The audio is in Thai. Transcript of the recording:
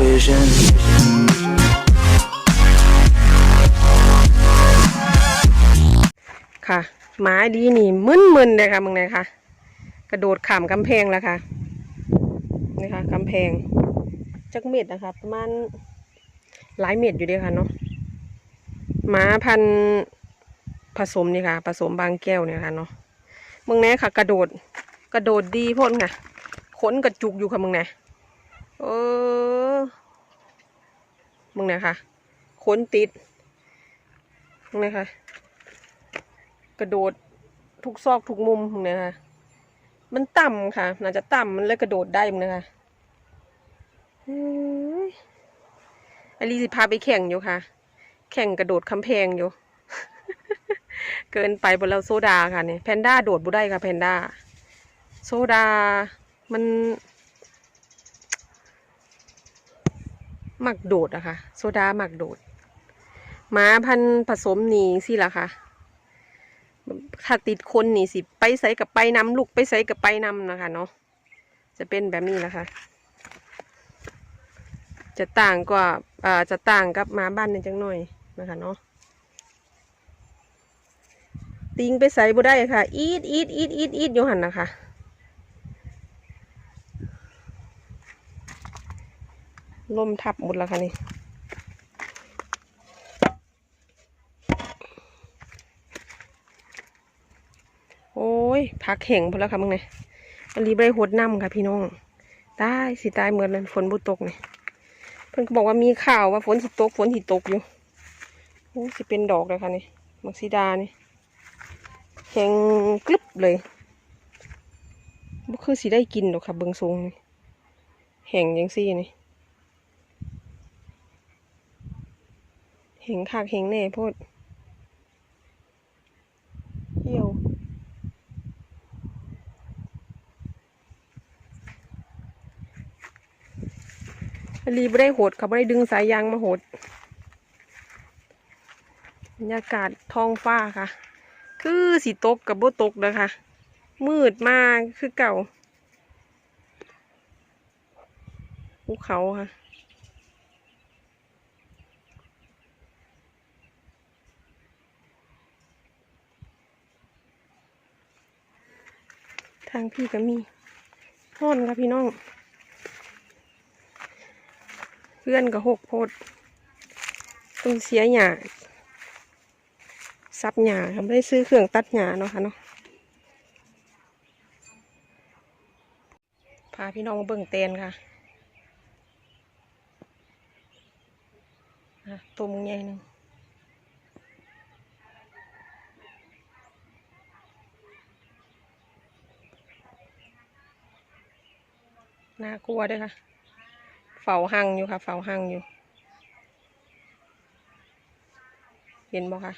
vision. ค่ะหมาดีนี่มึนๆเลยค่ะมึงไหนคะกระโดดข้ามกำแพงแล้วค่ะนี่ค่ะกำแพงจักเม็ดนะคะประมาณหลายเม็ดอยู่ดีค่ะเนาะหมาพันผสมนี่ค่ะ ผสมบางแก้วเนี่ยค่ะเนาะมึงแน่ค่ะ กระโดด กระโดดดีพ่นค่ะขนกระจุกอยู่ค่ะมึงแน่ เออมึงน่ค่ะขนติดมึงน่ค่ะกระโดดทุกซอกทุกมุมมึงนะคะมันต่ำค่ะ น่าจะต่ำมันเลยกระโดดได้มั้งนะคะเฮ้ยอลีสิพาไปแข่งอยู่ค่ะ แข่งกระโดดคำแพงอยู่ เกินไปบนเราโซดาค่ะเนี่ยแพนด้าโดดบุได้ค่ะแพนด้า โซดา มัน หมักโดดอะค่ะ โซดาหมักโดดหมาพันผสมนี่สิล่ะค่ะถ้าติดคนนี่สิ ไปใส่กับไปนำลูกไปใส่กับไปนำนะคะเนาะจะเป็นแบบนี้นะคะ จะต่างกว่าอ่าจะต่างกับหมาบ้านนิดจังหน่อยนะคะเนาะติงไปใส่บ่ได้ค่ะ อีดอีดอีดอีดอีดอยู่หันนะคะ ลมทับหมดแล้วค่ะนี่โอ้ยพักแห่งพอแล้วค่ะมึงเนี่ยอันนี้ไม่ได้หดน้ำค่ะพี่น้องตายสิตายเหมือนนั้นฝนบุตกเนี่ยเพิ่นก็บอกว่ามีข่าวว่าฝนสิตกฝนสิตกอยู่โอ้สิเป็นดอกเลยค่ะนี่มักซิดานี่แห้งกรึบเลยบ่คือสิได้กินดอกค่ะเบิงทรงนี่แห้งยังซี่นี่ แห้งคากแห้งแน่โพดเหี่ยวรีไม่ได้โหดเขาไม่ได้ดึงสายยางมาโหดบรรยากาศท้องฟ้าค่ะ คือสีตกกับโบตกนะคะ มืดมากคือเก่าภูเขาค่ะ ทางพี่ก็มีห้อนค่ะพี่น้อง เพื่อนก็หกโพดต้องเสียหยาซับหยาครับไม่ได้ซื้อเครื่องตัดหยาเนาะค่ะเนาะพาพี่น้องมาเบิ่งเตนค่ะอะตัวมึงใหญ่หนึ่ง น่ากลัวด้วยค่ะ เฝ้าหังอยู่ค่ะ เฝ้าหังอยู่ เห็นบ่คะ